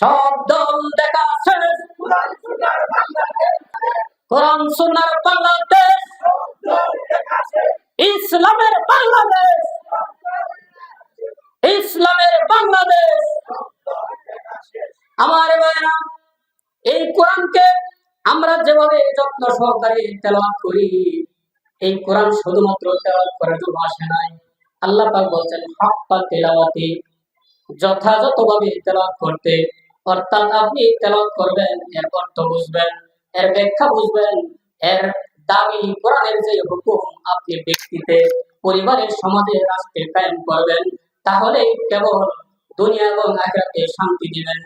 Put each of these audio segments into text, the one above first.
সব দল দেখা শেষ কোরআন বাংলাদেশ। ইসলামের বাংলাদেশ। ইসলামের বাংলাদেশ। আমার ভাইরা, এই কোরআনকে আমরা যেভাবে যত্ন সহকারে তেলাওয়াত করি, এই কোরআন শুধুমাত্র তেলাওয়াত করার জন্য আসে নাই। আল্লাহ পাক বলছেন, হাক্কা তেলাওয়াতি, যথাযথভাবে তেলাওয়াত করতে অর্থাৎ আপনি তেলাওয়াত করবেন, এর অর্থ বুঝবেন, এর ব্যাখ্যা বুঝবেন, এর দাবি কোরআনের যে হুকুম আপনি ব্যক্তিতে, পরিবারের সমাজে রাষ্ট্রে কায়েম করবেন, তাহলে কেবল দুনিয়া এবং আখিরাতে শান্তি দিবেন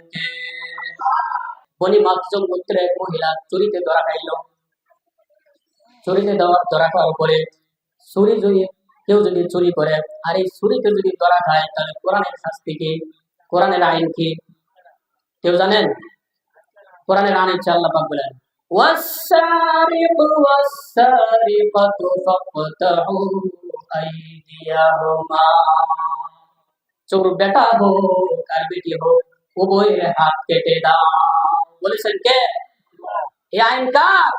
বনি মাকজুম গোত্রের মহিলা চুরিতে ধরা খাইল। চুরিতে দেওয়া ধরা খাওয়ার পরে চুরি যদি, কেউ যদি চুরি করে, আর এই চুরিকে যদি ধরা খায়, তাহলে কোরআনের শাস্তি কি? কোরআনের আইন কি? কেউ জানেন কোরআনের আইন হচ্ছে আল্লাহ পাক বলেন والسارق والسارقة فاقطعوا أيديهما চোর বেটা হোক আর বেটি হোক উভয়ের হাত কেটে দাও বলেছেন কে এই আইন কার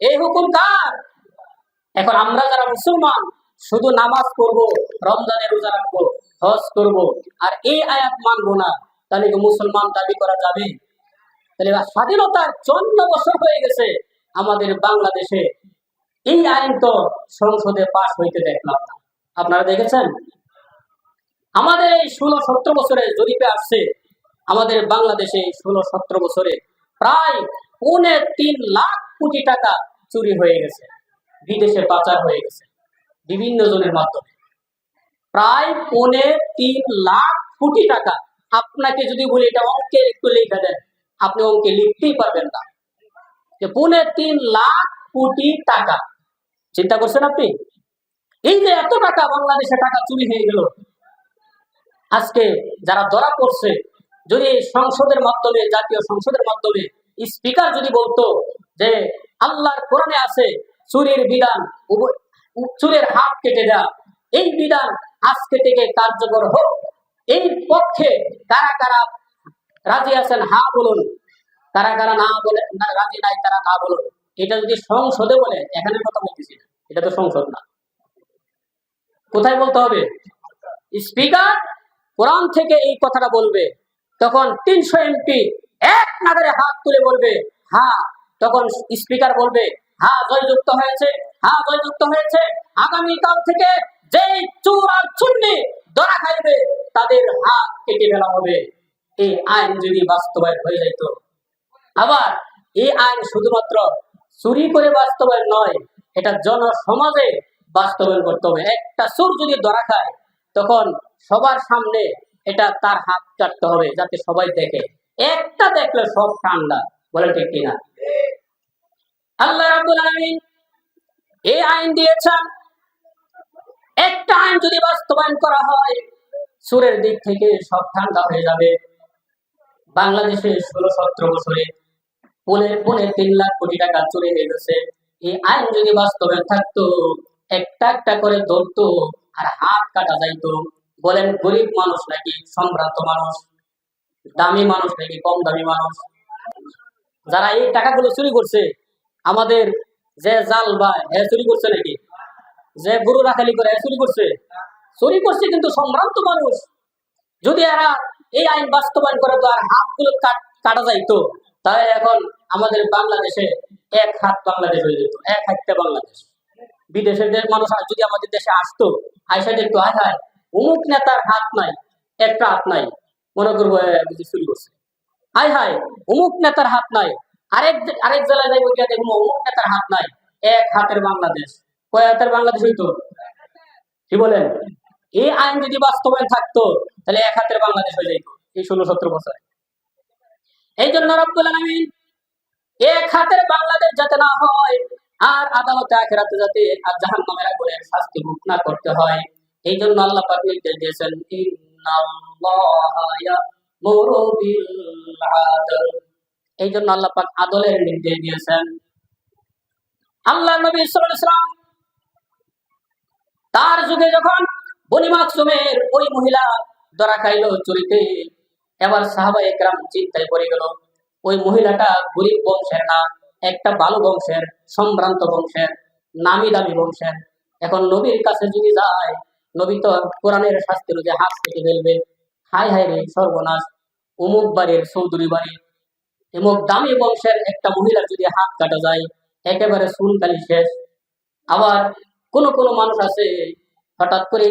এই হুকুম কার এখন আমরা যারা মুসলমান শুধু নামাজ পড়বো রমজানে রোজা রাখবো হজ করব আর এই আয়াত মানবো না তাহলে কি মুসলমান দাবি করা যাবে? তাহলে স্বাধীনতার চন্ন বছর হয়ে গেছে, আমাদের বাংলাদেশে এই আইন তো সংসদে পাশ হইতে দেখলাম না। আপনারা দেখেছেন? আমাদের এই ষোলো সতেরো বছরে জরিপে আসছে, আমাদের বাংলাদেশে এই ষোলো সতেরো বছরে প্রায় পৌনে তিন লাখ কোটি টাকা চুরি হয়ে গেছে, বিদেশে পাচার হয়ে গেছে, বিভিন্ন জনের মাধ্যমে। প্রায় পৌনে তিন লাখ কোটি টাকা আপনাকে যদি বলি, এটা অঙ্কে একটু লিখে দেন। আপনি অঙ্কে লিখতেই পারবেন না। পৌনে তিন লাখ কোটি টাকা। চিন্তা করছেন আপনি? এই যে এত টাকা বাংলাদেশে টাকা চুরি হয়ে গেল। আজকে যারা ধরা পড়ছে, যদি সংসদের মাধ্যমে, জাতীয় সংসদের মাধ্যমে স্পিকার যদি বলতো যে, আল্লাহর কোরআনে আছে, চুরির বিধান চুরের হাত কেটে দেয়া। এই বিধান আজকে থেকে কার্যকর হোক এই পক্ষে কারা কারা রাজি আছেন, হা বলুন। কারা কারা না বলে, না, রাজি নাই, তারা না বলুন। এটা যদি সংসদে বলে, এখানে কথা বলতেছি না। এটা তো সংসদ না। কোথায় বলতে হবে? স্পিকার কোরআন থেকে এই কথাটা বলবে। তখন তিনশো এমপি এক নাগারে হাত তুলে বলবে, হা। তখন স্পিকার বলবে হ্যাঁ জয়যুক্ত হয়েছে হ্যাঁ জয়যুক্ত হয়েছে। আগামীকাল থেকে যেই চোর আর চুন্নি ধরা খাইবে, তাদের হাত কেটে ফেলা হবে। এই আইন যদি বাস্তবায়ন হয়ে যাইত, আবার এই আইন শুধুমাত্র চুরি করে বাস্তবায়ন নয়, এটা জনসমাজে বাস্তবায়ন করতে হবে। একটা চোর যদি ধরা খায়, তখন সবার সামনে এটা তার হাত কাটতে হবে, যাতে সবাই দেখে। একটা দেখলে সব ঠান্ডা বলে ঠিক কিনা? আল্লাহ রাব্বুল আলামিন এই আইন দিয়েছেন একটা আইন যদি বাস্তবায়ন করা হয়, সুরের দিক থেকে সব ঠান্ডা হয়ে যাবে। বাংলাদেশে ষোলো, সতেরো বছরে পনেরো পনে তিন লাখ কোটি টাকা চুরি হয়ে গেছে। এই আইন যদি বাস্তবায়ন থাকতো, একটা একটা করে ধরতো আর হাত কাটা যাইতো। বলেন, গরিব মানুষ নাকি সম্ভ্রান্ত মানুষ? দামি মানুষ নাকি কম দামি মানুষ? যারা এই টাকাগুলো চুরি করছে, আমাদের যে জাল বা হ্যাঁ চুরি করছে নাকি? যে গরু রাখালি করে চুরি করছে। চুরি করছে কিন্তু সম্ভ্রান্ত মানুষ। যদি এরা এই আইন বাস্তবায়ন করে, তো আর হাতগুলো কাট- যাইতো তাহলে এখন আমাদের বাংলাদেশে এক হাত বাংলাদেশ হয়ে যেত, এক হাতটা বাংলাদেশ। বিদেশের দেশ মানুষ যদি আমাদের দেশে আসতো, আইসা দেখতো হায় হায়, অমুক নেতার হাত নাই, একটা হাত নাই, মনে করব চুরি করছে। হায় হায়, অমুক নেতার হাত নাই, আরেক আরেক জেলায় যাইবো গিয়া দেখব, অমুক নেতার হাত নাই, এক হাতের বাংলাদেশ। কয় হাতের বাংলাদেশ হইতো? কি বলেন? এই আইন যদি বাস্তবায়ন থাকতো, তাহলে এক হাতের বাংলাদেশ হয়ে যেত এই ষোলো সতেরো বছরে। এই জন্য রব্বুল আলামিন এক হাতের বাংলাদেশ যাতে না হয়, আর আদালতে আখেরাতে যাতে আর জাহান নামের আগুনের শাস্তি ভোগ না করতে হয় এই জন্য আল্লাহ পাক নির্দেশ দিয়েছেন এই জন্য আল্লাহ পাক আদলের নির্দেশ দিয়েছেন। আল্লাহ নবী ওয়াসাল্লাম তার যুগে যখন বনি মাকসুমের ওই মহিলা ধরা খাইল চুরিতে, এবার সাহাবা একরাম চিন্তায় পড়ে গেল। ওই মহিলাটা গরিব বংশের না, একটা ভালো বংশের, সম্ভ্রান্ত বংশের, নামি দামি বংশের। এখন নবীর কাছে যদি যায়, নবী তো কোরআনের শাস্তি অনুযায়ী হাত থেকে ফেলবে। হাই হাই রে সর্বনাশ, অমুক বাড়ির চৌধুরী বাড়ি। এমুক দামি বংশের একটা মহিলার যদি হাত কাটা যায়, একেবারে সুনকালি শেষ। আবার কোন কোন মানুষ আছে হঠাৎ করে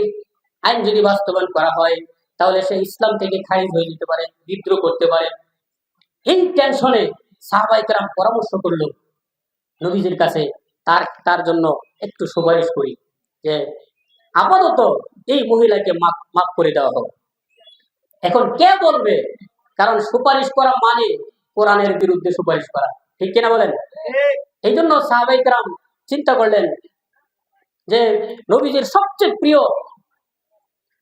আইন যদি বাস্তবায়ন করা হয় তাহলে সে ইসলাম থেকে খারিজ হয়ে যেতে পারে বিদ্রোহ করতে পারে। এই টেনশনে সাহবাইকেরাম পরামর্শ করল নবীজির কাছে তার তার জন্য একটু সুপারিশ করি যে আপাতত এই মহিলাকে মাফ মাফ করে দেওয়া হোক। এখন কে বলবে? কারণ সুপারিশ করা মানে কোরআনের বিরুদ্ধে সুপারিশ করা। ঠিক কিনা বলেন? এই জন্য সাহাবাইকরাম চিন্তা করলেন যে নবীজির সবচেয়ে প্রিয়,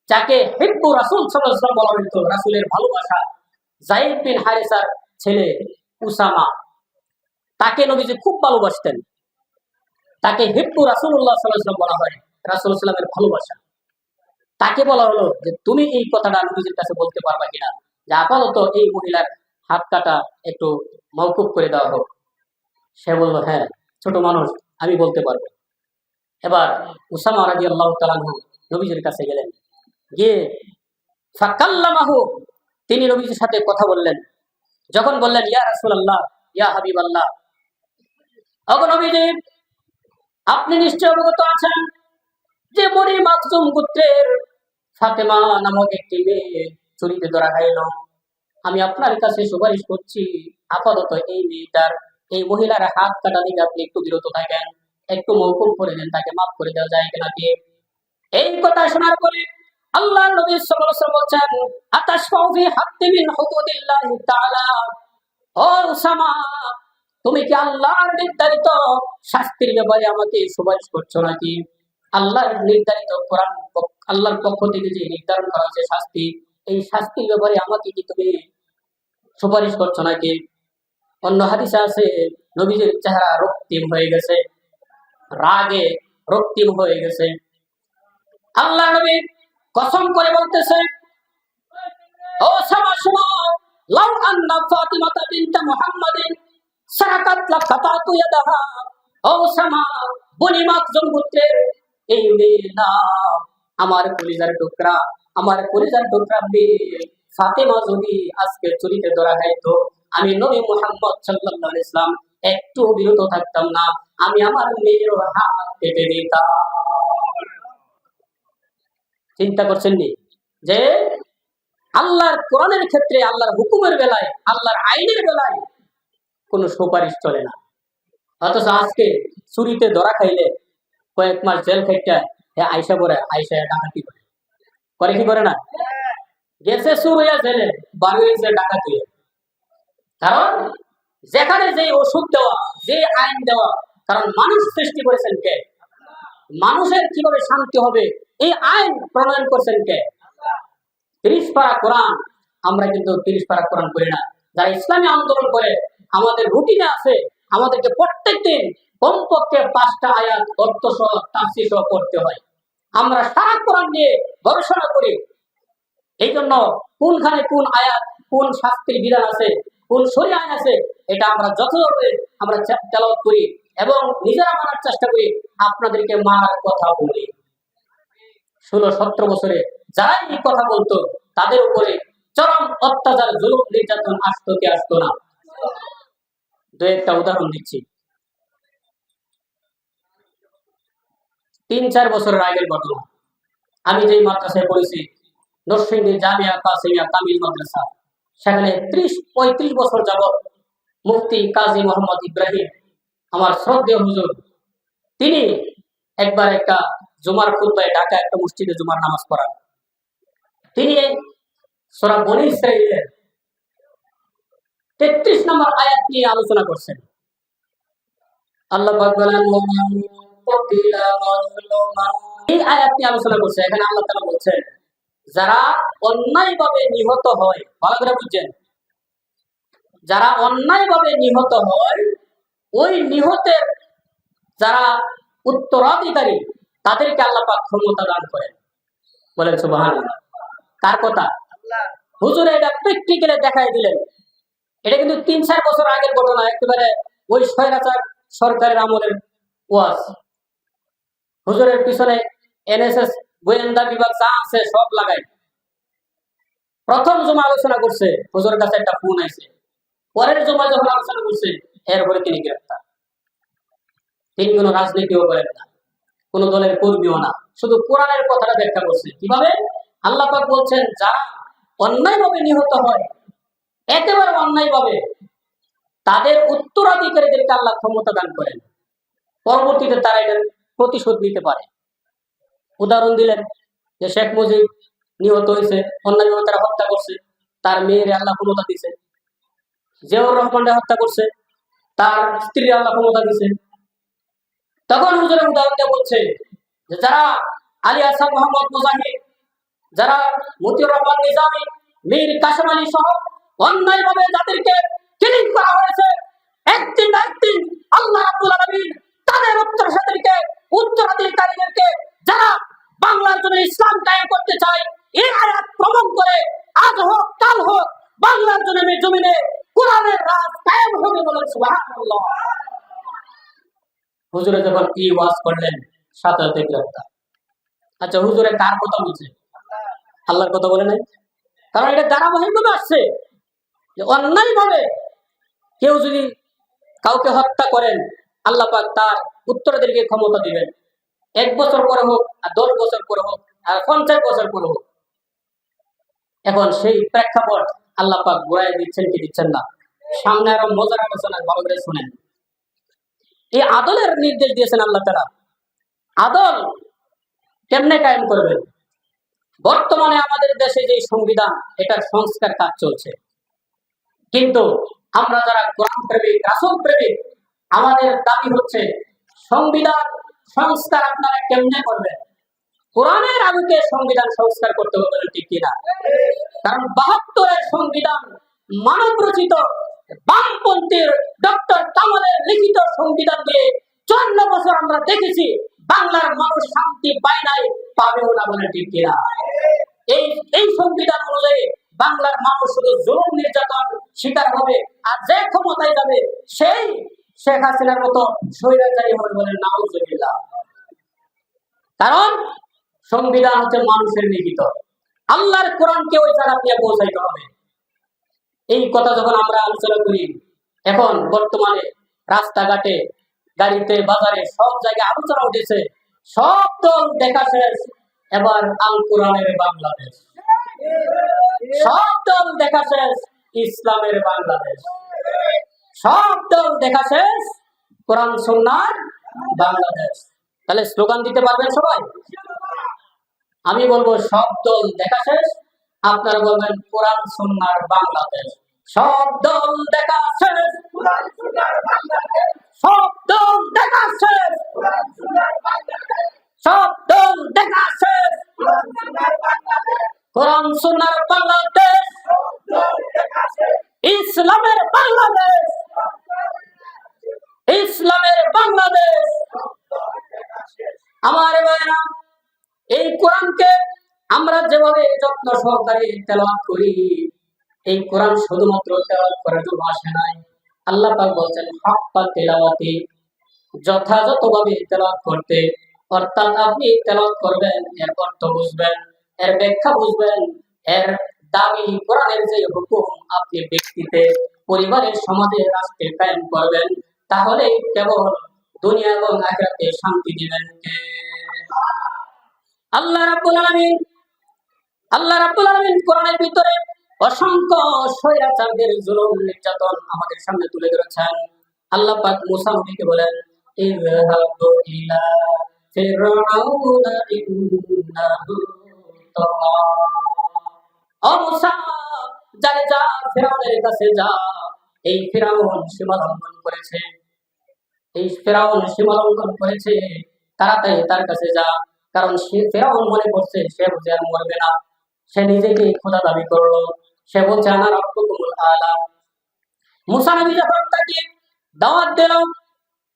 যাকে হিব্বু রাসুল সাল্লাল্লাহু বলা হইতো, রাসুলের ভালোবাসা জাইদ বিন হারেসার ছেলে উসামা। তাকে নবীজি খুব ভালোবাসতেন। তাকে হিব্বু রাসুল্লাহ সাল্লাম বলা হয় রাসুল সাল্লামের ভালোবাসা। তাকে বলা হলো যে, তুমি এই কথাটা নবীজির কাছে বলতে পারবা কিনা? যে আপাতত এই মহিলার হাত কাটা একটু মৌকুব করে দেওয়া হোক। সে বলল হ্যাঁ ছোট মানুষ, আমি বলতে পারব। এবার উসামা রাজি আল্লাহ তালানহু নবীজির কাছে গেলেন। গিয়ে ফাকাল্লামাহু, তিনি নবীজির সাথে কথা বললেন। যখন বললেন, ইয়া রাসুল আল্লাহ ইয়া হাবিব আল্লাহ নবীজি, আপনি নিশ্চয় অবগত আছেন যে মরি মাকসুম গোত্রের ফাতেমা নামক একটি মেয়ে চুরিতে ধরা খাইল। আমি আপনার কাছে সুপারিশ করছি, আপাতত এই মেয়েটার, এই মহিলার হাত কাটা দিকে আপনি একটু বিরত থাকেন। একটু মৌকুম করে দেন, তাকে মাফ করে দেওয়া যায় কিনা কি? এই কথা শোনার পরে আল্লাহ নবী সাল্লাল্লাহু বলছেন, আতাশফাউ ফি মিন তাআলা? ও উসামা, তুমি কি আল্লাহর নির্ধারিত শাস্তির ব্যাপারে আমাকে সুপারিশ করছ নাকি? আল্লাহর নির্ধারিত কোরআন আল্লাহর পক্ষ থেকে যে নির্ধারণ করা হয়েছে শাস্তি, এই শাস্তির ব্যাপারে আমাকে কি তুমি সুপারিশ করছ নাকি? অন্য হাদিসে আছে, নবীজির চেহারা রক্তিম হয়ে গেছে। রাগে রক্তিম হয়ে গেছে। আল্লাহ নবী কসম করে বলতেছে, ও সামা শুনো, লাউ আন্না ফাতিমাতা বিনতে মুহাম্মাদিন, সারাকাত লাকাতাতু ইয়াদাহা। ও সামা, বনি মাকজুম গোত্রের এই মেয়ের আমার কলিজার টুকরা, আমার কলিজার টুকরা মেয়ে ফাতেমা যদি আজকে চুরিতে ধরা খাইতো, আমি নবী মুহাম্মদ সাল্লাল্লাহু আলাইহি ইসলাম একটু বিরত থাকতাম না। আমি আমার মেয়ের হাত কেটে দিতাম। চিন্তা করছেন নি? যে আল্লাহর কোরআনের ক্ষেত্রে, আল্লাহর হুকুমের বেলায়, আল্লাহর আইনের বেলায় কোনো সুপারিশ চলে না। অথচ আজকে চুরিতে ধরা খাইলে কয়েক মাস জেল খাইটা হ্যাঁ আইসা করে আইসা ডাকাতি করে। করে কি করে না? গেছে সুর হইয়া জেলে, বাড়ি হয়েছে ডাকাতি। কারণ যেখানে যে ওষুধ দেওয়া যে আইন দেওয়া, কারণ মানুষ সৃষ্টি করেছেন কে? মানুষের কীভাবে শান্তি হবে? এই আইন প্রণয়ন করছেন কে? তিরিশ পারা কোরআন, আমরা কিন্তু তিরিশ পারা কোরআন করি না। যারা ইসলামী আন্দোলন করে, আমাদের রুটিনে আছে, আমাদেরকে প্রত্যেক দিন কমপক্ষে পাঁচটা আয়াত, অর্থ সহ, তাফসির সহ করতে হয়। আমরা সারা কোরআন নিয়ে গবেষণা করি। এই জন্য কোনখানে কোন আয়াত, কোন শাস্তির বিধান আছে কোন আইন আছে, এটা আমরা যথাযথভাবে আমরা তেলাওয়াত করি এবং নিজেরা মানার চেষ্টা করি, আপনাদেরকে মানার কথা বলি। ষোলো, সতেরো বছরে যারা এই কথা বলতো, তাদের উপরে চরম অত্যাচার, জুলুম, নির্যাতন আসতো কি আসতো না? দু একটা উদাহরণ দিচ্ছি। তিন, চার বছরের আগের ঘটনা আমি যেই মাদ্রাসায় পড়েছি, নরসিংদী জামিয়া কাসিমিয়া তামিল মাদ্রাসা সেখানে ত্রিশ, পঁয়ত্রিশ বছর যাবৎ মুফতি কাজী মোহাম্মদ ইব্রাহিম, আমার শ্রদ্ধেয় হুজুর, তিনি একবার একটা জুমার খুদ্ায় ঢাকা একটা মসজিদে জুমার নামাজ পড়ান তিনি সোরা বনি ইসরাইলের তেত্রিশ নম্বর আয়াত নিয়ে আলোচনা করছেন আল্লাহ। এই আয়াত নিয়ে আলোচনা করছে এখানে আল্লাহ তাআলা বলছেন যারা অন্যায়ভাবে নিহত হয়, ভালো করে বুঝছেন। যারা অন্যায়ভাবে নিহত হয়, ওই নিহতের যারা উত্তরাধিকারী, তাদেরকে আল্লাহ পাক ক্ষমতা দান করেন। বলেন, সুবহানাল্লাহ। কার কথা? হুজুর এটা প্র্যাকটিক্যালে দেখাই দিলেন। এটা কিন্তু তিন চার বছর আগের ঘটনা, একেবারে ওই স্বৈরাচার সরকারের আমলের ওয়াজ। হুজুরের পিছনে এনএসএস গোয়েন্দা বিভাগ যা আছে সব লাগাই। প্রথম জমা আলোচনা করছে, হুজুরের কাছে একটা ফোন আইছে। পরের জমা যখন আলোচনা করছে, এরপরে তিনি গ্রেপ্তার। তিনি কোনো রাজনীতিও করেন না, কোন দলের কর্মীও না, শুধু কোরআনের কথাটা ব্যাখ্যা করছে। কীভাবে? আল্লাহ পাক বলছেন, যারা অন্যায়ভাবে নিহত হয়, একেবারে অন্যায়ভাবে, তাদের উত্তরাধিকারীদেরকে আল্লাহ ক্ষমতা দান করেন। পরবর্তীতে তারা এটার প্রতিশোধ নিতে পারে। উদাহরণ দিলেন যে শেখ মুজিব নিহত হয়েছে অন্যায়ভাবে তারা হত্যা করছে, তার মেয়ের আল্লাহ ক্ষমতা দিছে জিয়াউর রহমানকে হত্যা করছে, তার স্ত্রী আল্লাহ ক্ষমতা দিছে তখন হুজুরের উদাহরণ দিয়ে বলছে যে যারা আলী আসাদ মোহাম্মদ মুজাহিদ, যারা মতিউর রহমান নিজামি, মীর কাসেম আলী সহ অন্যায়ভাবে যাদেরকে কিলিং করা হয়েছে, একদিন একদিন আল্লাহ রাব্বুল আলামিন তাদের উত্তরসূরিদেরকে, উত্তরাধিকারীদেরকে যারা বাংলার জন্য ইসলাম কায়েম করতে চায়, এই আয়াত প্রমাণ করে আজ হোক, কাল হোক, বাংলার জন্য জমিনে কোরআনের রাজ কায়েম হবে বলে হুজুরে যখন ই ওয়াজ করলেন? সাথে সাথে আচ্ছা হুজুরে কার কথা বলছে? আল্লাহর কথা বলে নাই? কারণ এটা ধারাবাহিক ভাবে আসছে। যে অন্যায় ভাবে কেউ যদি কাউকে হত্যা করেন, আল্লাহ পাক তার উত্তরাধিকারীকে ক্ষমতা দিবেন। এক বছর পরে হোক, আর দশ বছর পরে হোক, আর পঞ্চাশ বছর পরে হোক। এখন সেই প্রেক্ষাপট আল্লাহ পাক ঘুরাই দিচ্ছেন কি দিচ্ছেন না? সামনে আরও মজার আলোচনা ভালো করে শুনেন। এই আদলের নির্দেশ দিয়েছেন আল্লাহ তারা আদল কেমনে কায়েম করবেন বর্তমানে আমাদের দেশে যে সংবিধান, এটার সংস্কার কাজ চলছে। কিন্তু আমরা যারা কোরআন প্রেমিক, রাসুল প্রেমিক, আমাদের দাবি হচ্ছে সংবিধান সংস্কার আপনারা কেমনে করবেন? কোরআনের আলোকে সংবিধান সংস্কার করতে হবে ঠিক কিনা? কারণ বাহাত্তরের সংবিধান মানব রচিত বামপন্থীর ডক্টর কামালের লিখিত সংবিধান দিয়ে চুয়ান্ন বছর আমরা দেখেছি, বাংলার মানুষ শান্তি পায় নাই, পাবেও না বলে ঠিক কিনা? এই এই সংবিধান অনুযায়ী বাংলার মানুষ শুধু জুলুম নির্যাতন শিকার হবে, আর যে ক্ষমতায় যাবে, সেই শেখ হাসিনার মতো স্বৈরাচারী হবে বলে নাউজুবিল্লাহ। কারণ সংবিধান হচ্ছে মানুষের লিখিত আল্লাহর কোরআনকে ওই জায়গা দিয়ে পৌঁছাইতে হবে। এই কথা যখন আমরা আলোচনা করি, এখন বর্তমানে রাস্তাঘাটে, গাড়িতে, বাজারে সব জায়গায় আলোচনা উঠেছে। সব দল দেখা শেষ, এবার আল কোরআনের বাংলাদেশ। সব দল দেখা শেষ, ইসলামের বাংলাদেশ। সব দল দেখা শেষ, কোরআন সন্ন্যার বাংলাদেশ। তাহলে স্লোগান দিতে পারবেন সবাই? আমি বলব, সব দল দেখা শেষ, আপনারা বলবেন, কোরআন সন্ন্যার বাংলাদেশ। সব দল দেখা শেষ। সব দল দেখা শেষ। সব দল দেখা শেষ। কোরআন সন্ন্যার বাংলাদেশ ইসলামের বাংলাদেশ ইসলামের বাংলাদেশ আমার ভাইরা এই কোরআনকে আমরা যেভাবে সহকারে তেলাওয়াত করি। এই কোরআন শুধুমাত্র তেলাওয়াত করার জন্য আসে নাই। আল্লাহ পাক বলছেন তেলাওয়াতি। যথাযথভাবে তেলাওয়াত করতে। অর্থাৎ আপনি তেলাওয়াত করবেন এর অর্থ বুঝবেন, এর ব্যাখ্যা বুঝবেন, এর দাবি কোরআনের যে হুকুম আপনি ব্যক্তিতে, পরিবারের সমাজে রাষ্ট্রে কায়েম করবেন, তাহলে কেবল দুনিয়া এবং শান্তি দিবেন আল্লাহ রাব্বুল আলামিন আল্লাহ রাব্বুল আলামিন কোরআনের ভিতরে অসংখ্য স্বৈরাচারদের জুলুম, নির্যাতন আমাদের সামনে তুলে ধরেছেন। আল্লাহ পাক মুসা নবীকে বলেন, ইযহাবু ইলা তার কাছে যা, কারণ সে ফেরাউন মনে করছে, সে বুঝে আর মরবে না। সে নিজেকে খোদা দাবি করল। সে বলছে আলা মুসা নবী যখন তাকে দাওয়াত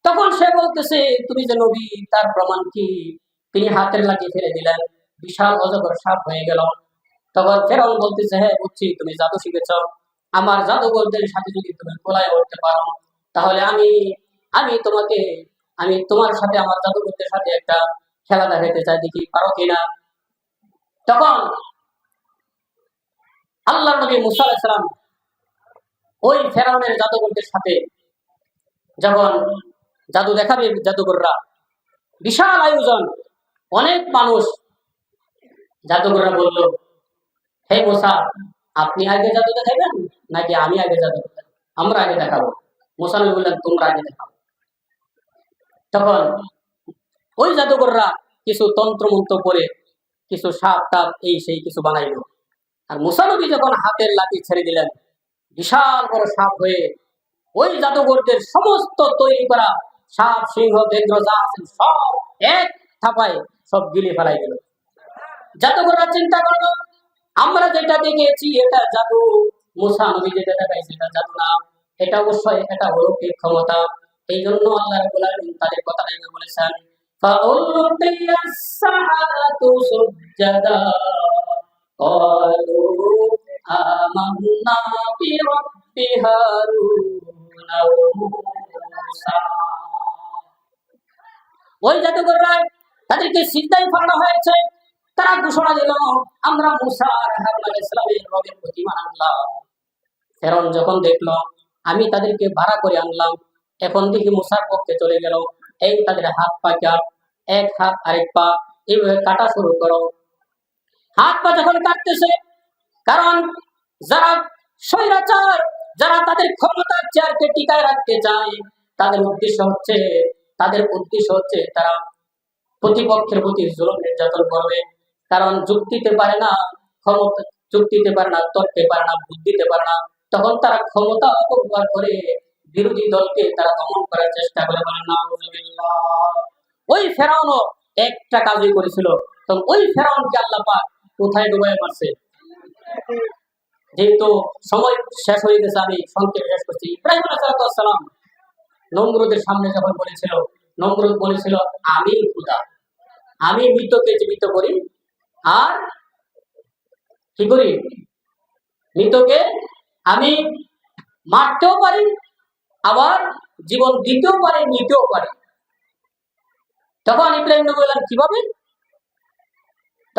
তখন সে বলতেছে, তুমি যে নবী, তার প্রমাণ কি? তিনি হাতের লাগিয়ে ফেলে দিলেন, বিশাল অজগর সাপ হয়ে গেল। তখন ফেরাউন বলতেছে হ্যাঁ বুঝছি, তুমি জাদু শিখেছ। আমার জাদুঘরদের সাথে যদি তুমি কোলায় উঠতে পারো, তাহলে আমি আমি তোমাকে, আমি তোমার সাথে, আমার জাদুঘরদের সাথে একটা খেলা দেখাতে চাই, দেখি পারো কিনা? তখন আল্লাহ নবী মুসা আলাইসালাম ওই ফেরাউনের জাদুঘরদের সাথে যখন জাদু দেখাবে জাদুঘররা বিশাল আয়োজন, অনেক মানুষ জাদুঘররা বলল, হে মোসা, আপনি আগে জাদু দেখাবেন নাকি আমি আগে জাদু আমরা আগে দেখাবো। মোসা নবী বললেন, তোমরা আগে দেখাবো তখন ওই জাদুঘররা কিছু তন্ত্রমন্ত্র করে কিছু সাপ টাপ এই, সেই কিছু বানাইলো। আর মুসানবী যখন হাতের লাঠি ছেড়ে দিলেন বিশাল বড় সাপ হয়ে ওই জাদুঘরদের সমস্ত তৈরি করা সাপ সিংহ বেদ্র যা আছেন সব এক থাপায় সব গিলে ফেলাই দিল জাদুঘররা চিন্তা করলো আমরা যেটা দেখেছি এটা জাদু মুসা নবী যেটা দেখাইছে এটা জাদু না এটা অবশ্যই এটা অলৌকিক ক্ষমতা এই জন্য আল্লাহ রাব্বুল আলামিন তাদের কথা এভাবে বলেছেন فألقي السحرة سجدا قالوا آمنا برب هارون وموسى ওই জাদুঘররা তাদেরকে সিদ্ধাই ফাড়ানো হয়েছে তারা ঘোষণা দিল আমরা মুসা আর হারুন আলাইহিস সালামের রবের প্রতিমা আনলাম ফেরন যখন দেখলো আমি তাদেরকে ভাড়া করে আনলাম এখন দেখি মুসার পক্ষে চলে গেল এই তাদের হাত পা কাট এক হাত আরেক পা এইভাবে কাটা শুরু করো হাত পা যখন কাটতেছে কারণ যারা যারা তাদের ক্ষমতার চেয়ারকে টিকায় রাখতে চায়, তাদের উদ্দেশ্য হচ্ছে, তাদের উদ্দেশ্য হচ্ছে তারা প্রতিপক্ষের প্রতি নির্যাতন করবে। কারণ যুক্তিতে পারে না ক্ষমতা, যুক্তিতে পারে না, তর্কে পারে না, বুদ্ধিতে পারে না। তখন তারা ক্ষমতা অপব্যবহার করে বিরোধী দলকে তারা দমন করার চেষ্টা করে বলেন না ওই ফেরাউনও একটা কাজই করেছিল। তখন ওই ফেরাউনকে আল্লাহ কোথায় ডুবাই মারছে? যেহেতু সময় শেষ হয়ে গেছে, আমি সংক্ষেপে শেষ করছি। ইব্রাহিম আলাইসালাম নমরুদের সামনে যখন বলেছিল, নমরুদ বলেছিল, আমি খুদা। আমি মৃতকে জীবিত করি। আর কি করি? মৃতকে আমি মারতেও পারি, আবার জীবন দিতেও পারি, নিতেও পারি। তখন ইব্রাহিম নবী কীভাবে?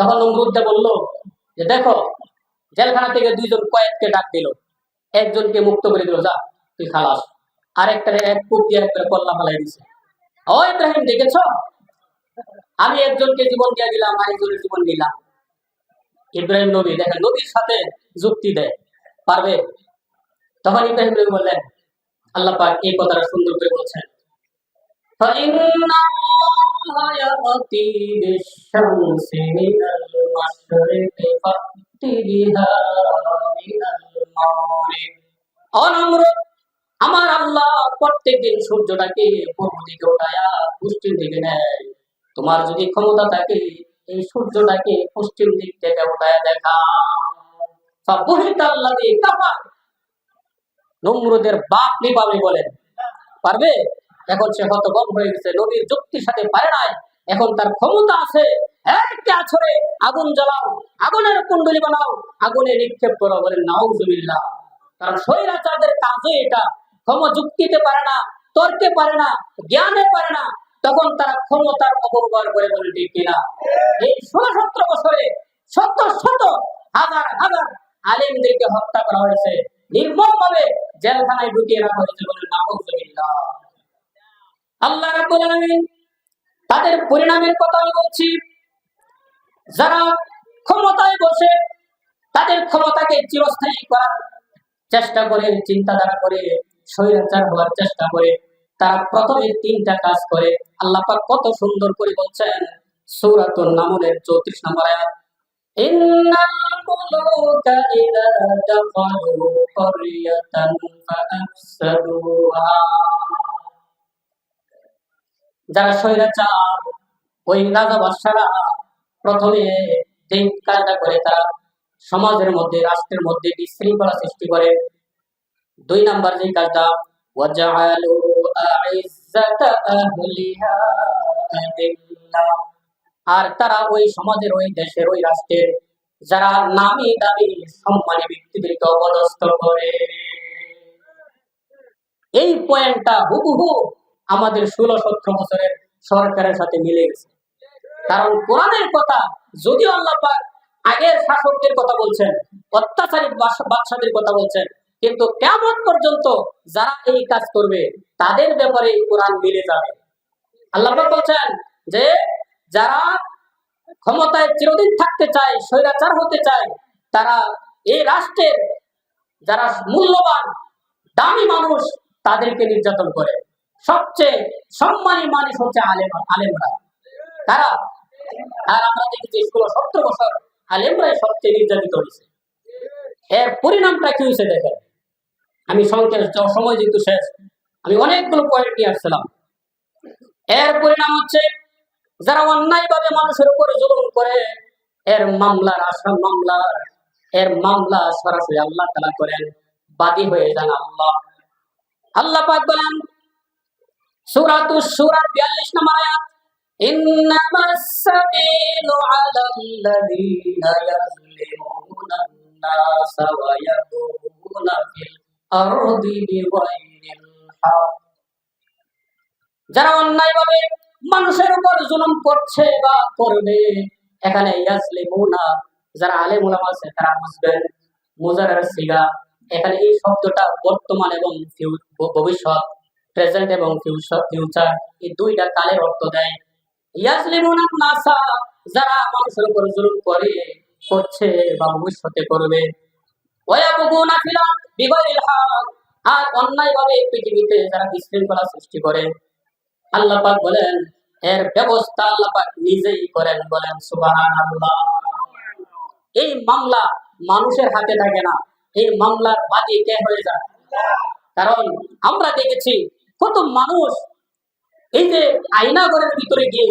তখন নমরুদ্দা বলল, যে দেখো, জেলখানা থেকে দুইজন কয়েককে ডাক দিল। একজনকে মুক্ত করে দিল, যা, তুই খালাস। আরেকটা এক কূপ দিয়ে একবারে কল্লা ফেলাই দিছে। ও ইব্রাহিম, দেখেছ? আমি একজনকে জীবন দিয়ে দিলাম, আরেকজনের জীবন দিলাম ইব্রাহিম নবী, দেখেন, নবীর সাথে যুক্তি দেয়। পারবে? তখন ইব্রাহিম নবী বললেন, আল্লাহ পাক এই কথাটা সুন্দর করে বলছেন। فإن الله يأتي بالشمس من المشرق فأت بها من المغرب অনমরুদ আমার আল্লাহ প্রত্যেকদিন সূর্যটাকে পূর্ব দিকে উঠায়া পশ্চিম দিকে নেয় তোমার যদি ক্ষমতা থাকে এই সূর্যটাকে পশ্চিম দিক থেকে উঠায়া দেখা ফাবুহিতা আল্লাযী কাফার নমরুদের বাপ নিপাবে বলেন পারবে এখন সে হতভম্ব হয়ে গেছে নবীর যুক্তির সাথে পারে নাই। এখন তার ক্ষমতা আছে। একটা আছরে আগুন জ্বালাও, আগুনের কুণ্ডলি বানাও, আগুনে নিক্ষেপ করো বলেন, নাউজুবিল্লাহ। কারণ স্বৈরাচারদের কাজে এটা। ক্ষম যুক্তিতে পারে না, তর্কে পারে না, জ্ঞানে পারে না। তখন তারা ক্ষমতার অপব্যবহার করে বলে ঠিক কিনা? এই ষোলো সতেরো বছরে শত শত হাজার হাজার আলিমদেরকে হত্যা করা হয়েছে। নির্মম ভাবে জেলখানায় ঢুকিয়ে রাখা হয়েছে বলে নাউজুবিল্লাহ। আল্লাহ রাব্বুল আলামিন তাদের পরিণামের কথা আমি বলছি। যারা ক্ষমতায় বসে তাদের ক্ষমতাকে চিরস্থায়ী করার চেষ্টা করে, চিন্তাধারা করে, স্বৈরাচার হওয়ার চেষ্টা করে, তারা প্রথমে তিনটা কাজ করে। আল্লাহ কত সুন্দর করে বলছেন, সূরাতুন নামলের 34 নম্বর আয়াত যারা স্বৈরাচার ওই রাজা বাদশারা প্রথমে যেই কাজটা করে তারা সমাজের মধ্যে, রাষ্ট্রের মধ্যে বিশৃঙ্খলা সৃষ্টি করে। দুই নাম্বার যে কাজটা আর তারা ওই সমাজের, ওই দেশের, ওই রাষ্ট্রের যারা নামি দামি সম্মানী ব্যক্তিদেরকে অপদস্থ করে। এই পয়েন্টটা হুবহু আমাদের ষোলো সতেরো বছরের সরকারের সাথে মিলে গেছে। কারণ কোরআনের কথা, যদি আল্লাহ আগের শাসকদের কথা বলছেন, অত্যাচারী বাদশাদের কথা বলছেন, কিন্তু কেমন পর্যন্ত যারা এই কাজ করবে, তাদের ব্যাপারে কোরআন মিলে যাবে। আল্লাহ বলছেন যে, যারা ক্ষমতায় চিরদিন থাকতে চায়, স্বৈরাচার হতে চায়, তারা এই রাষ্ট্রের যারা মূল্যবান, দামি মানুষ, তাদেরকে নির্যাতন করে। সবচেয়ে সম্মানী মানুষ হচ্ছে আলেম আলেমরা। তারা আর আমরা দেখেছি ষোলো সত্তর বছর আলেমরাই সবচেয়ে নির্যাতিত হয়েছে। এর পরিণামটা কি হয়েছে দেখেন? আমি সংক্ষেপ য- সময় যেহেতু শেষ, আমি অনেকগুলো পয়েন্ট নিয়ে আসছিলাম। এর পরিণাম হচ্ছে যারা অন্যায়ভাবে মানুষের উপরে জুলুম করে, এর মামলার আসাম মামলার এর মামলা সরাসরি আল্লাহ তালা করেন, বাদী হয়ে যান আল্লাহ। আল্লাহ পাক বলেন সূরাতু সূরার 42 নম্বর আয়াত ইন্নামাস সাবিলু আলাল্লাযীনা ইয়াযলিমুনা الناس ويبغون في الأرض بغير الحق যারা অন্যায়ভাবে মানুষের উপর জুলুম করছে বা করবে এখানে ইয়াজলিমুনা যারা আলেম উলামা আছে তারা বুঝবেন মুজারার সিগা এখানে এই শব্দটা বর্তমান এবং ফিউ- ভ- ভবিষ্যৎ প্রেজেন্ট এবং ফিউচার ফিউচার এই দুইটা কালের অর্থ দেয়। নাসা, যারা মানুষের উপর জুলুম করে, করছে বা ভবিষ্যতে করবে। ফিল হক, আর পৃথিবীতে যারা বিশৃঙ্খলা সৃষ্টি করে। আল্লাহ পাক বলেন, এর ব্যবস্থা আল্লাহ পাক নিজেই করেন বলেন, সুবহানাল্লাহ। এই মামলা মানুষের হাতে থাকে না। এই মামলার বাদী কে হয়ে যায়? কারণ আমরা দেখেছি কত মানুষ এই যে আইনাগরের ভিতরে গিয়ে,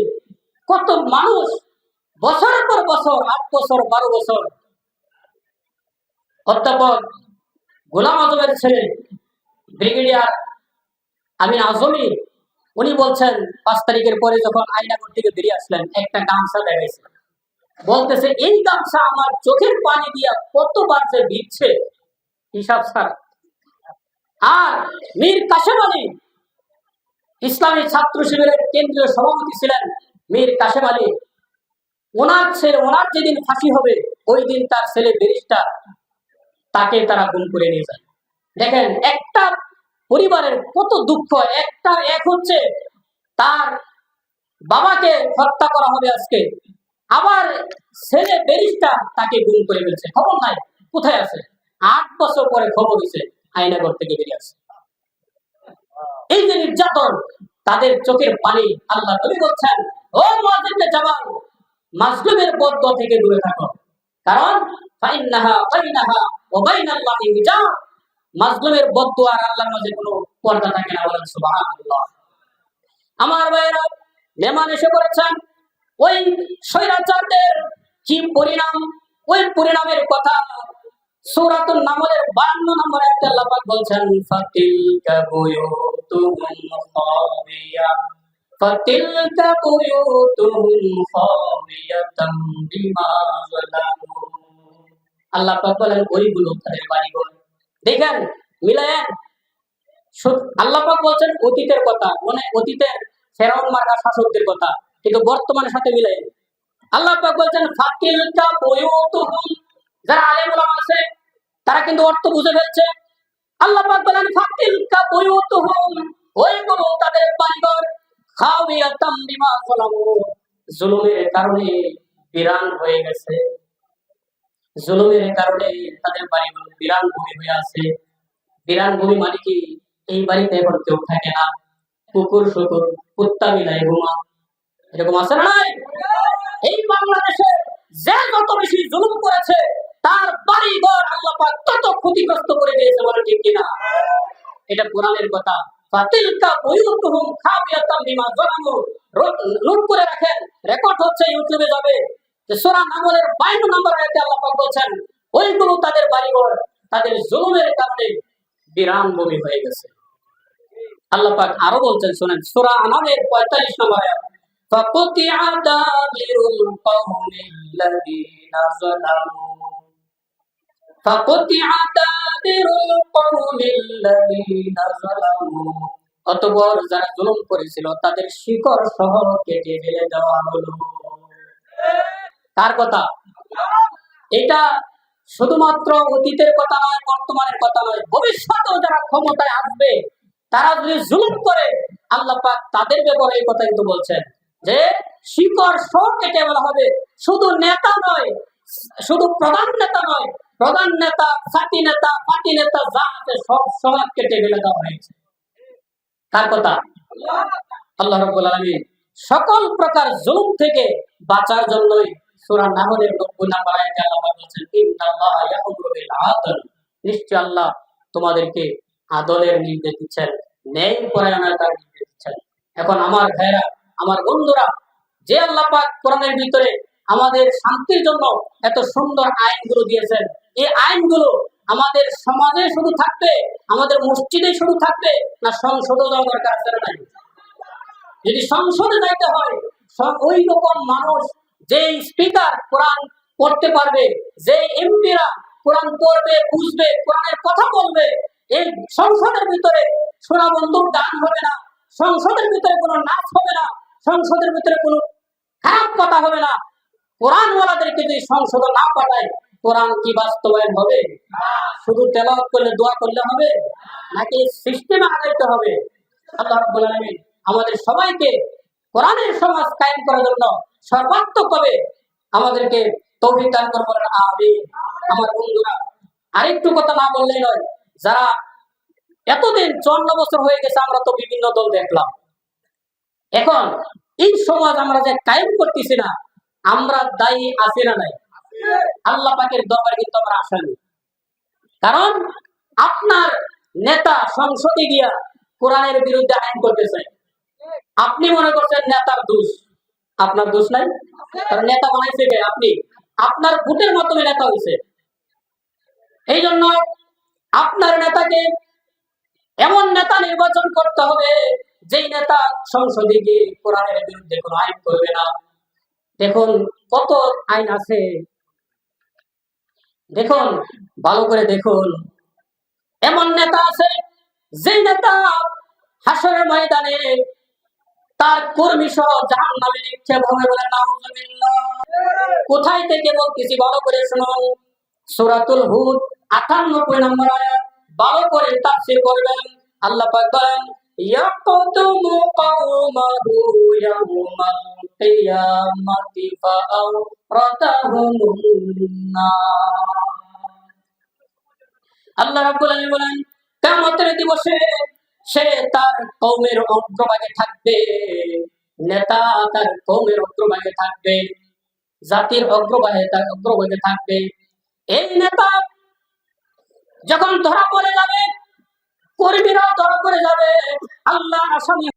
কত মানুষ বছরের পর বছর, আট বছর, বারো বছর, অধ্যাপক গোলাম আজমের ছেলে, ব্রিগেডিয়ার আমিন আজমি, উনি বলছেন, পাঁচ তারিখের পরে যখন আইনাগর থেকে বেরিয়ে আসলেন, একটা গামছা দেখাইছে বলতেছে, এই গামছা আমার চোখের পানি দিয়া কতবার যে ভিজছে। হিসাব ছাড়া। আর মীর কাশেম আলী ইসলামী ছাত্র শিবিরের কেন্দ্রীয় সভাপতি ছিলেন মীর কাশেম আলী। ওনার ছেলে, ওনার যেদিন ফাঁসি হবে ওই দিন তার ছেলে ব্যারিস্টার, তাকে তারা গুম করে নিয়ে যায়। দেখেন, একটা পরিবারের কত দুঃখ, একটা এক হচ্ছে তার বাবাকে হত্যা করা হবে আজকে। আবার ছেলে ব্যারিস্টার তাকে গুম করে ফেলছে। খবর নাই, কোথায় আছে? আট বছর পরে খবর হয়েছে, আইনাগর থেকে বেরিয়ে আসে এই যে নির্যাতন তাদের চোখের পানি আল্লাহ তুমি বলছেন, ও মাজিদকে জবান মাজলুমের বদ্ধ থেকে দূরে থাকো। কারণ ফাইন্নাহা বাইনাহা ওয়া বাইনাল্লাহি হিজাব মাজলুমের বদ্ধ আর আল্লাহর মাঝে কোনো পর্দা থাকে না বলেন সুবহানাল্লাহ। আমার ভাইয়েরা, মেহমান এসে পড়েছেন, ওই স্বৈরাচারদের কি পরিণাম, ওই পরিণামের কথা সূরাতুন নামলের 52 নম্বর আল্লাহ পাক বলছেন, ফাতিলকা বুয়ুতুহুম খাবিয়া। ফাতিলকা বুয়ুতুহুম খাবিয়াতাম বিমা যালামু। আল্লাহ পাক বলেন, ওইগুলো তাদের বাড়িঘর। দেখেন মিলায়েন আল্লাহ পাক বলছেন, অতীতের কথা। মানে অতীতের ফেরাউন মার্কা শাসকদের কথা। কিন্তু বর্তমানের সাথে মিলে আল্লাহ পাক বলছেন, ফাতিলকা বুয়ুতুহুম, যারা আলেম আছে তারা কিন্তু অর্থ বুঝে ফেলছে। আল্লাহ বুয়ুতুহুম তাদের বাড়িঘর বিমা জুলুমের কারণে বিরান হয়ে গেছে। জুলুমের কারণে তাদের বিরান ভূমি হয়ে আছে। বিরান ভূমি মানে কি? এই বাড়িতে এখন কেউ থাকে না। কুকুর, শুকুর, কুত্তা মিলাই ঘুমা এরকম আছে না এই বাংলাদেশে যে যত বেশি জুলুম করেছে তার বাড়ি ঘর আল্লাহ পাক তত ক্ষতিগ্রস্ত করে দিয়েছে বলে ঠিক কিনা এটা কোরআনের কথা ফাতিলকা বুয়ুতুহুম খাবিয়াতাম বিমা যালামু নোট করে রাখেন রেকর্ড হচ্ছে ইউটিউবে যাবে যে সূরা নামলের 52 নম্বর আয়াতে আল্লাহ পাক বলেন ওইগুলো তাদের বাড়িঘর তাদের জুলুমের কারণে বিরাম ভূমি হয়ে গেছে আল্লাহ পাক আরো বলছেন শুনেন সূরা আনামের 45 নম্বর আয়াত فقطع دابر القوم الذين ظلموا فقطع دابر القوم الذين ظلموا অতঃপর যারা জুলুম করেছিল তাদের শিকড় সহ কেটে ফেলে দেওয়া হলো কার কথা এটা শুধুমাত্র অতীতের কথা নয় বর্তমানের কথা নয় ভবিষ্যতেও যারা ক্ষমতায় আসবে তারা যদি জুলুম করে আল্লাহ পাক তাদের ব্যাপারে এই কথা কিন্তু বলছেন যে শিকড় সব কেটে বলা হবে শুধু নেতা নয় শুধু প্রধান নেতা নয় প্রধান নেতা জাতি নেতা পার্টি নেতা সব সমাজ কেটে ফেলে দেওয়া হয়েছে। কার কথা, আল্লাহ রব্বুল আলামিন সকল প্রকার জুলুম থেকে বাঁচার জন্যই নাহলের 90 নম্বর আয়াতে আল্লাহ বলেছেন, ইন্নাল্লাহা বিল আদল। নিশ্চয় আল্লাহ তোমাদেরকে আদলের নির্দেশ দিচ্ছেন, ন্যায় পরায়ণতার নির্দেশ দিচ্ছেন। এখন আমার ভাইরা আমার বন্ধুরা, যে আল্লাহ পাক কোরআনের ভিতরে আমাদের শান্তির জন্য এত সুন্দর আইনগুলো দিয়েছেন। এই আইনগুলো আমাদের সমাজে শুধু থাকবে, আমাদের মসজিদে শুধু থাকবে না সংসদে যাওয়া দরকার আছে নাই। যদি সংসদে যাইতে হয় ওই রকম মানুষ যে স্পিকার কোরআন পড়তে পারবে যে এমপিরা কোরআন পড়বে, বুঝবে, কোরআনের কথা বলবে, এই সংসদের ভিতরে সোনা বন্ধুর গান হবে না, সংসদের ভিতরে কোনো নাচ হবে না, সংসদের ভিতরে কোনো খারাপ কথা হবে না। কোরআন ওয়ালাদেরকে যদি সংসদ না পাঠায়, কোরআন কি বাস্তবায়ন হবে? শুধু তেলাওয়াত করলে, দোয়া করলে হবে? নাকি সিস্টেমে আগাইতে হবে? আল্লাহ রাব্বুল আলামিন আমাদের সবাইকে কোরআনের সমাজ কায়েম করার জন্য সর্বাত্মকভাবে আমাদেরকে তৌফিক দান করবেন আমিন। আমার বন্ধুরা, আরেকটু কথা না বললেই নয়, যারা এতদিন চুয়ান্ন বছর হয়ে গেছে, আমরা তো বিভিন্ন দল দেখলাম। এখন এই সমাজ আমরা যে কায়েম করতেছি না আমরা দায়ী আছি না নাই? আল্লাহ পাকের দরবারে কিন্তু আমরা আসেনি কারণ আপনার নেতা সংসদে গিয়া কোরআনের বিরুদ্ধে আইন করতেছে আপনি মনে করছেন নেতার দোষ? আপনার দোষ নাই? কারণ নেতা বানাইছে কে? আপনি। আপনার ভোটের মাধ্যমে নেতা হয়েছে এই জন্য আপনার নেতাকে এমন নেতা নির্বাচন করতে হবে যেই নেতা সংসদে গিয়ে কোরআনের বিরুদ্ধে কোনো আইন করবে না। দেখুন কত আইন আছে। দেখুন, ভালো করে দেখুন। এমন নেতা আছে যে নেতা হাসরের ময়দানে তার কর্মী সহ জাহান নামে নিক্ষেপ হবে বলে নাউজুবিল্লাহ। কোথায় থেকে বলতেছি ভালো করে শুনুন সূরাতুল হুদ 98 নম্বর আয়াত, ভালো করে তাফসীর করবেন। আল্লাহ পাক বলেন ইয়াকুতুমু কওমাহু ইয়াউমাল কিয়ামাতি ফাআওরাতাহুমুন নার আল্লাহ বলেন দিবসে সে তার কওমের অগ্রভাগে থাকবে, নেতা তার কওমের অগ্রভাগে থাকবে, জাতির অগ্রভাগে তার অগ্রভাগে থাকবে। এই নেতা যখন ধরা পড়ে যাবে কর্মীরাও ধরা করে যাবে। আল্লাহ আসামি